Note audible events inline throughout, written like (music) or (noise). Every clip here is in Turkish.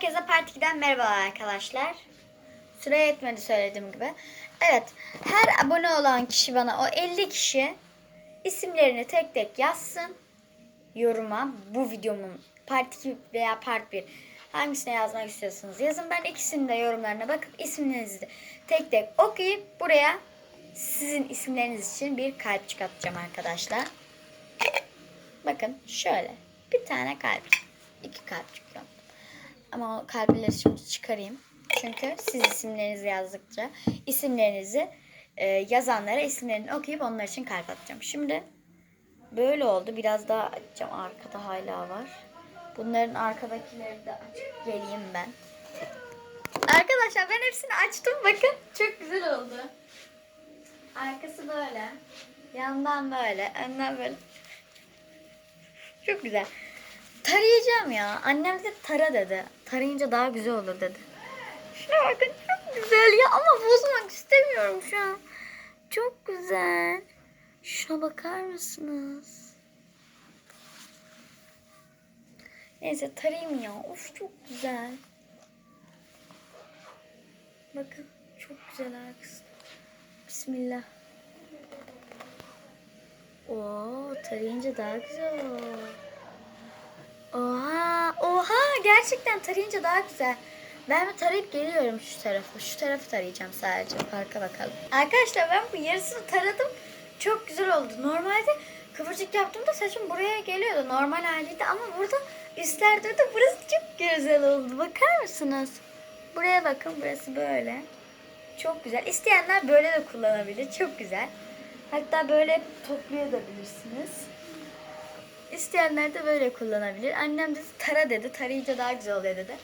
Herkese Part 2'den merhabalar arkadaşlar. Süre yetmedi söylediğim gibi. Evet, her abone olan kişi bana o 50 kişi isimlerini tek tek yazsın yoruma. Bu videomun Part 2 veya Part 1 hangisine yazmak istiyorsanız yazın. Ben ikisinin de yorumlarına bakıp isimlerinizi tek tek okuyup buraya sizin isimleriniz için bir kalp çıkartacağım arkadaşlar. Bakın şöyle bir tane kalp, iki kalp çıkıyor. Ama o kalpleri şimdi çıkarayım. Çünkü siz isimlerinizi yazdıkça isimlerinizi e, yazanlara isimlerini okuyup onlar için kalp atacağım. Şimdi böyle oldu. Biraz daha açacağım. Arkada hala var. Bunların arkadakileri de açıp geleyim ben. Arkadaşlar ben hepsini açtım. Bakın çok güzel oldu. Arkası böyle. Yandan böyle. Önden böyle. Çok güzel. Tarayacağım ya. Annem de tara dedi. Tarayınca daha güzel olur dedi. Şuna bakın çok güzel ya ama bozmak istemiyorum şu an. Çok güzel. Şuna bakar mısınız? Neyse tarayayım ya. Of çok güzel. Bakın çok güzel arkası. Bismillah. Oo tarayınca daha güzel olur. Gerçekten tarayınca daha güzel. Ben tarayıp geliyorum şu tarafı. Şu tarafı tarayacağım sadece. Farka bakalım. Arkadaşlar ben bu yarısını taradım. Çok güzel oldu. Normalde kıvırcık yaptığımda saçım buraya geliyordu. Normal haliydi ama burada üstlerde de burası çok güzel oldu. Bakar mısınız? Buraya bakın burası böyle. Çok güzel. İsteyenler böyle de kullanabilir. Çok güzel. Hatta böyle toplayabilirsiniz. İsteyenler de böyle kullanabilir. Annem dedi tara dedi. Tarayınca daha güzel oluyor dedi.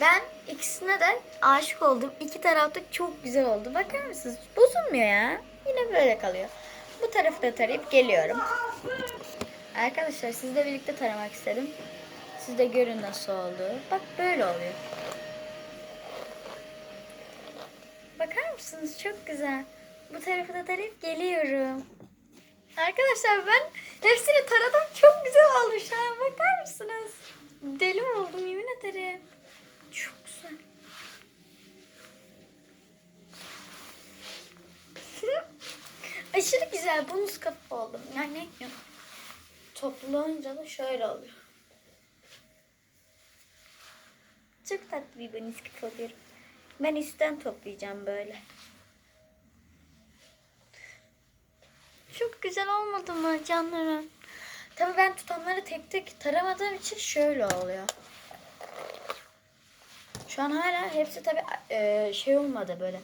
Ben ikisine de aşık oldum. İki tarafta çok güzel oldu. Bakar mısınız? Bozulmuyor ya. Yine böyle kalıyor. Bu tarafı da tarayıp geliyorum. Arkadaşlar sizle birlikte taramak istedim. Siz de görün nasıl oldu. Bak böyle oluyor. Bakar mısınız? Çok güzel. Bu tarafı da tarayıp geliyorum. Arkadaşlar ben hepsini taradım. Çok güzel olmuş ha. Bakar mısınız? Deli oldum yemin ederim. Çok güzel. (laughs) Aşırı güzel. Bonus kafa oldum. Yani toplayınca da şöyle oluyor. Çok tatlı bir bonus kafa oluyorum. Ben üstten toplayacağım böyle. Çok güzel olmadı mı canlarım? Tabii ben tutamları tek tek taramadığım için şöyle oluyor. Şu an hala hepsi tabii e, şey olmadı böyle.